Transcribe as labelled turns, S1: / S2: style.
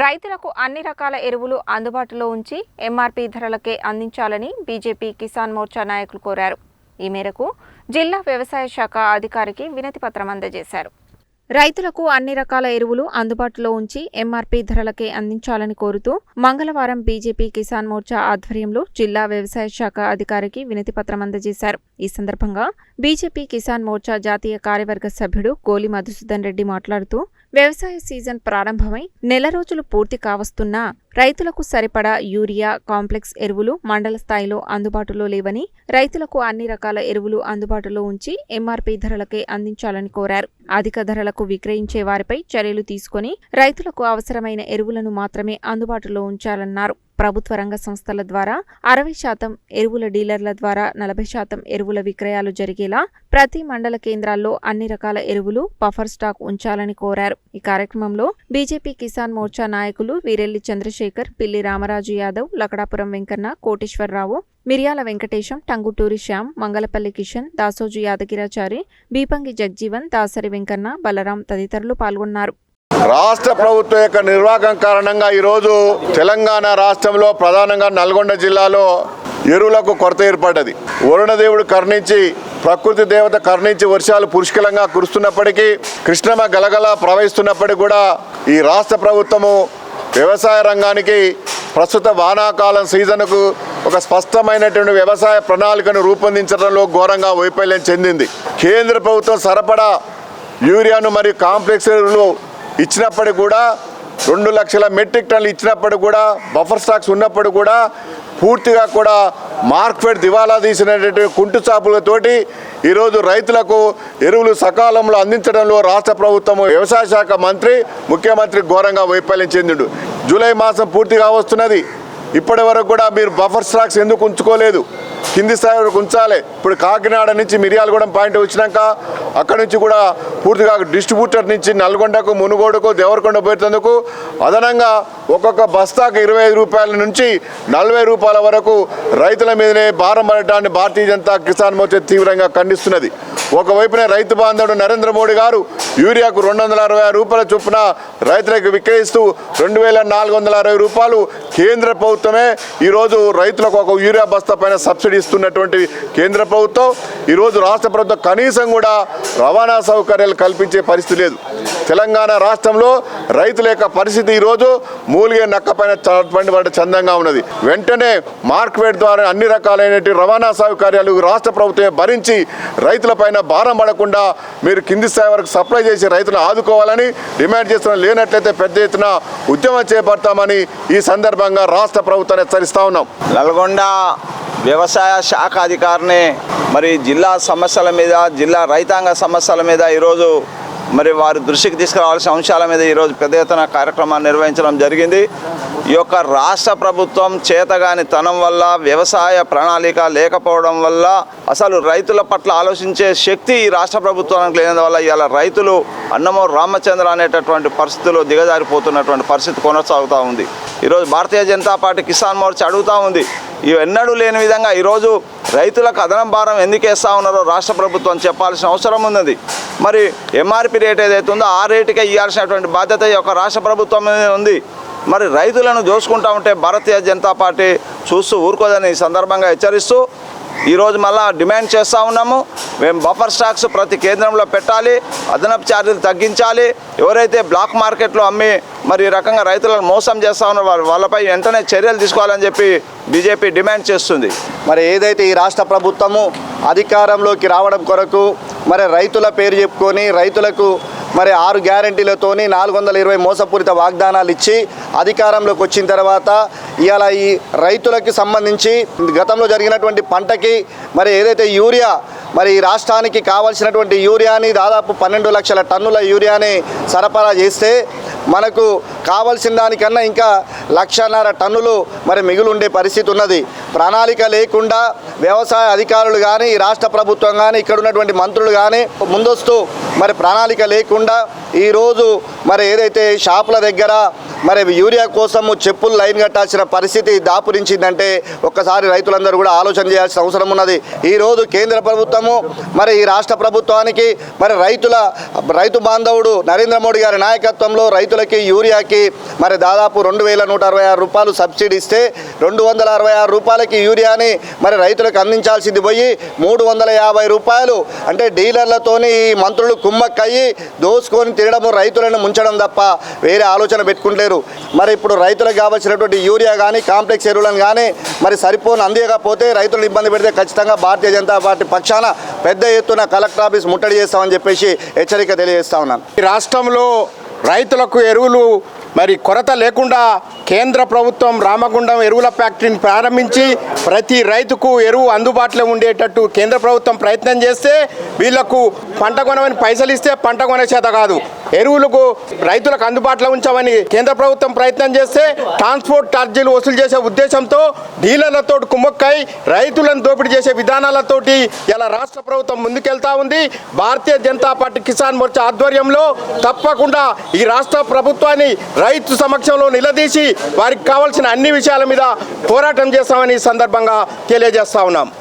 S1: రైతులకు అన్ని రకాల ఎరువులు అందుబాటులో ఉంచి ఎంఆర్పీ ధరలకే అందించాలని బీజేపీ కిసాన్ మోర్చా నాయకులు కోరారు. ఈ మేరకు జిల్లా వ్యవసాయ శాఖ అధికారికి వినతి పత్రం అందజేశారు. రైతులకు అన్ని రకాల ఎరువులు అందుబాటులో ఉంచి ఎంఆర్పీ ధరలకే అందించాలని కోరుతూ మంగళవారం బీజేపీ కిసాన్ మోర్చా ఆధ్వర్యంలో జిల్లా వ్యవసాయ శాఖ అధికారికి వినతి పత్రం అందజేశారు. ఈ సందర్భంగా బీజేపీ కిసాన్ మోర్చా జాతీయ కార్యవర్గ సభ్యుడు గోలి మధుసూదన్ రెడ్డి మాట్లాడుతూ వ్యవసాయ సీజన్ ప్రారంభమై నెల రోజులు పూర్తి కావస్తున్నా రైతులకు సరిపడా యూరియా కాంప్లెక్స్ ఎరువులు మండల స్థాయిలో అందుబాటులో లేవని రైతులకు అన్ని రకాల ఎరువులు అందుబాటులో ఉంచి ఎంఆర్పీ ధరలకే అందించాలని కోరారు. అధిక ధరలకు విక్రయించే వారిపై చర్యలు తీసుకొని రైతులకు అవసరమైన ఎరువులను మాత్రమే అందుబాటులో ఉంచాలన్నారు. ప్రభుత్వ రంగ సంస్థల ద్వారా అరవై శాతం ఎరువుల డీలర్ల ద్వారా నలభై శాతం ఎరువుల విక్రయాలు జరిగేలా ప్రతి మండల కేంద్రాల్లో అన్ని రకాల ఎరువులు బఫర్ స్టాక్ ఉంచాలని కోరారు. ఈ కార్యక్రమంలో బీజేపీ కిసాన్ మోర్చా నాయకులు వీరెల్లి చంద్రశేఖర్ పిల్లి రామరాజు యాదవ్ లకడాపురం వెంకన్న కోటేశ్వరరావు మిర్యాల వెంకటేశం టంగుటూరి శ్యామ్ మంగళపల్లి కిషన్ దాసోజు యాదగిరాచారి బీపంగి జగ్జీవన్ దాసరి వెంకన్న బలరాం తదితరులు పాల్గొన్నారు.
S2: రాష్ట్ర ప్రభుత్వం యొక్క నిర్వాహకం కారణంగా ఈరోజు తెలంగాణ రాష్ట్రంలో ప్రధానంగా నల్గొండ జిల్లాలో ఎరువులకు కొరత ఏర్పడ్డది. వరుణదేవుడు కర్ణించి ప్రకృతి దేవత కర్ణించి వర్షాలు పుష్కలంగా కురుస్తున్నప్పటికీ కృష్ణమ గలగల ప్రవహిస్తున్నప్పటికీ కూడా ఈ రాష్ట్ర ప్రభుత్వము వ్యవసాయ రంగానికి ప్రస్తుత వానాకాలం సీజన్కు ఒక స్పష్టమైనటువంటి వ్యవసాయ ప్రణాళికను రూపొందించడంలో ఘోరంగా వైఫల్యం చెందింది. కేంద్ర ప్రభుత్వం సరఫరా యూరియాను మరియు కాంప్లెక్స్ ఎరువులు ఇచ్చినప్పటికి కూడా రెండు లక్షల మెట్రిక్ టన్నులు ఇచ్చినప్పుడు కూడా బఫర్ స్టాక్స్ ఉన్నప్పుడు కూడా పూర్తిగా కూడా మార్కెట్ దివాలా తీసినటువంటి కుంటు చాపులతోటి ఈరోజు రైతులకు ఎరువులు సకాలంలో అందించడంలో రాష్ట్ర ప్రభుత్వం వ్యవసాయ శాఖ మంత్రి ముఖ్యమంత్రి ఘోరంగా వైఫల్యం చెందిండు. జూలై మాసం పూర్తిగా వస్తున్నది. ఇప్పటి వరకు కూడా మీరు బఫర్ స్టాక్స్ ఎందుకు ఉంచుకోలేదు? కింది స్థాయిలో ఉంచాలి. ఇప్పుడు కాకినాడ నుంచి మిర్యాలగూడెం పాయింట్ వచ్చినాక అక్కడ నుంచి కూడా పూర్తిగా డిస్ట్రిబ్యూటర్ నుంచి నల్గొండకు మునుగోడుకు దేవరకొండ పోయేటందుకు అదనంగా ఒక్కొక్క బస్తాకు ఇరవై ఐదు రూపాయల నుంచి నలభై రూపాయల వరకు రైతుల మీదనే భారం పడటాన్ని భారతీయ జనతా కిసాన్ మోర్చా తీవ్రంగా ఖండిస్తున్నది. ఒకవైపునే రైతు బాంధవుడు నరేంద్ర మోడీ గారు యూరియాకు రెండు వందల అరవై రూపాయల చొప్పున రైతులకు విక్రయిస్తూ రెండు వేల నాలుగు వందల అరవై రూపాయలు కేంద్ర ప్రభుత్వమే ఈరోజు రైతులకు ఒక యూరియా బస్తా పైన సబ్సిడీ ఇస్తున్నటువంటి కేంద్ర ప్రభుత్వం. ఈరోజు రాష్ట్ర ప్రభుత్వం కనీసం కూడా రవాణా సౌకర్యాలు కల్పించే పరిస్థితి లేదు. తెలంగాణ రాష్ట్రంలో రైతుల యొక్క పరిస్థితి ఈరోజు మూలిగే నక్క పైన చందంగా ఉన్నది. వెంటనే మార్కెట్ ద్వారా అన్ని రకాలైనటువంటి రవాణా సౌకర్యాలు రాష్ట్ర ప్రభుత్వమే భరించి రైతులపైన భారం పడకుండా మీరు కింది స్థాయి వరకు సప్లై చేసి రైతులను ఆదుకోవాలని డిమాండ్ చేస్తున్న లేనట్లయితే పెద్ద ఎత్తున ఉద్యమం చేపడతామని ఈ సందర్భంగా రాష్ట్ర ప్రభుత్వాన్ని హెచ్చరిస్తా ఉన్నాం.
S3: నల్గొండ వ్యవసాయ శాఖ అధికారిని మరి జిల్లా సమస్యల మీద జిల్లా రైతాంగ సమస్యల మీద ఈరోజు మరి వారి దృష్టికి తీసుకురావాల్సిన అంశాల మీద ఈరోజు పెద్ద ఎత్తున కార్యక్రమాన్ని నిర్వహించడం జరిగింది. ఈ యొక్క రాష్ట్ర ప్రభుత్వం చేతగాని తనం వల్ల వ్యవసాయ ప్రణాళిక లేకపోవడం వల్ల అసలు రైతుల పట్ల ఆలోచించే శక్తి ఈ రాష్ట్ర ప్రభుత్వానికి లేనందువల్ల ఇవాళ రైతులు అన్నమో రామచంద్ర అనేటటువంటి పరిస్థితుల్లో దిగజారిపోతున్నటువంటి పరిస్థితి కొనసాగుతూ ఉంది. ఈరోజు భారతీయ జనతా పార్టీ కిసాన్ మోర్చా అడుగుతూ ఉంది. ఇవి ఎన్నడూ లేని విధంగా ఈరోజు రైతులకు అదనం భారం ఎందుకు వేస్తూ ఉన్నారో రాష్ట్ర ప్రభుత్వం చెప్పాల్సిన అవసరం ఉన్నది. మరి ఎంఆర్పి రేట్ ఏదైతే ఉందో ఆ రేటుకే ఇవ్వాల్సినటువంటి బాధ్యత ఈ యొక్క రాష్ట్ర ప్రభుత్వం ఉంది. మరి రైతులను దోసుకుంటా ఉంటే భారతీయ జనతా పార్టీ చూస్తూ ఊరుకోదని ఈ సందర్భంగా హెచ్చరిస్తూ ఈరోజు మళ్ళా డిమాండ్ చేస్తూ ఉన్నాము. మేము బఫర్ స్టాక్స్ ప్రతి కేంద్రంలో పెట్టాలి. అదనపు ఛార్జీలు తగ్గించాలి. ఎవరైతే బ్లాక్ మార్కెట్లో అమ్మి మరి ఈ రకంగా రైతులను మోసం చేస్తూ ఉన్న వాళ్ళపై వెంటనే చర్యలు తీసుకోవాలని చెప్పి బీజేపీ డిమాండ్ చేస్తుంది.
S4: మరి ఏదైతే ఈ రాష్ట్ర ప్రభుత్వము అధికారంలోకి రావడం కొరకు మరి రైతుల పేరు చెప్పుకొని రైతులకు మరి ఆరు గ్యారంటీలతోని నాలుగు వందల ఇరవై మోసపూరిత వాగ్దానాలు ఇచ్చి అధికారంలోకి వచ్చిన తర్వాత ఇవాళ ఈ రైతులకి సంబంధించి గతంలో జరిగినటువంటి పంటకి మరి ఏదైతే యూరియా మరి ఈ రాష్ట్రానికి కావాల్సినటువంటి యూరియాని దాదాపు పన్నెండు లక్షల టన్నుల యూరియాని సరఫరా చేస్తే మనకు కావాల్సిన దానికన్నా ఇంకా లక్షన్నర టన్నులు మరి మిగులు ఉండే పరిస్థితి ఉన్నది. ప్రణాళిక లేకుండా వ్యవసాయ అధికారులు కానీ రాష్ట్ర ప్రభుత్వం కానీ ఇక్కడ ఉన్నటువంటి మంత్రులు కానీ ముందస్తు మరి ప్రణాళిక లేకుండా ఈరోజు మరి ఏదైతే షాపుల దగ్గర మరి యూరియా కోసము చెప్పులు లైన్ కట్టాల్సిన పరిస్థితి దాపురించిందంటే ఒక్కసారి రైతులందరూ కూడా ఆలోచన చేయాల్సిన అవసరం ఉన్నది. ఈరోజు కేంద్ర ప్రభుత్వము మరి ఈ రాష్ట్ర ప్రభుత్వానికి మరి రైతుల రైతు బాంధవుడు నరేంద్ర మోడీ గారి నాయకత్వంలో రైతులకి యూరియాకి మరి దాదాపు రెండు వేల నూట అరవై ఆరు రూపాయలు సబ్సిడీ ఇస్తే రెండు వందల అరవై ఆరు రూపాయలకి యూరియాని మరి రైతులకు అందించాల్సింది పోయి మూడు వందల యాభై రూపాయలు. అంటే డీలర్లతోని ఈ మంత్రులు కుమ్మక్కయ్యి దోసుకొని తినడము రైతులను ముంచడం తప్ప వేరే ఆలోచన పెట్టుకుంటలేరు. మరి ఇప్పుడు రైతులకు కావాల్సినటువంటి యూరియా కానీ కాంప్లెక్స్ ఎరువులను కానీ మరి సరిపోను అందియకపోతే రైతులను ఇబ్బంది పెడితే ఖచ్చితంగా భారతీయ జనతా పార్టీ పక్షాన పెద్ద ఎత్తున కలెక్టర్ ఆఫీస్ ముట్టడి చేస్తామని చెప్పేసి హెచ్చరిక తెలియజేస్తా ఉన్నాను.
S5: ఈ రాష్ట్రంలో రైతులకు ఎరువులు మరి కొరత లేకుండా కేంద్ర ప్రభుత్వం రామగుండం ఎరువుల ఫ్యాక్టరీని ప్రారంభించి ప్రతి రైతుకు ఎరువు అందుబాటులో ఉండేటట్టు కేంద్ర ప్రభుత్వం ప్రయత్నం చేస్తే వీళ్ళకు పంట కొనమని పైసలు ఇస్తే పంట కొనే చేత కాదు. ఎరువులకు రైతులకు అందుబాటులో ఉంచామని కేంద్ర ప్రభుత్వం ప్రయత్నం చేస్తే ట్రాన్స్పోర్ట్ ఛార్జీలు వసూలు చేసే ఉద్దేశంతో డీలర్లతో కుమ్మక్కై రైతులను దోపిడీ చేసే విధానాలతోటి ఇలా రాష్ట్ర ప్రభుత్వం ముందుకెళ్తా ఉంది. భారతీయ జనతా పార్టీ కిసాన్ మోర్చా ఆధ్వర్యంలో తప్పకుండా ఈ రాష్ట్ర ప్రభుత్వాన్ని రైతు సమక్షంలో నిలదీసి వారికి కావాల్సిన అన్ని విషయాల మీద పోరాటం చేస్తామని సందర్భంగా తెలియజేస్తా ఉన్నాం.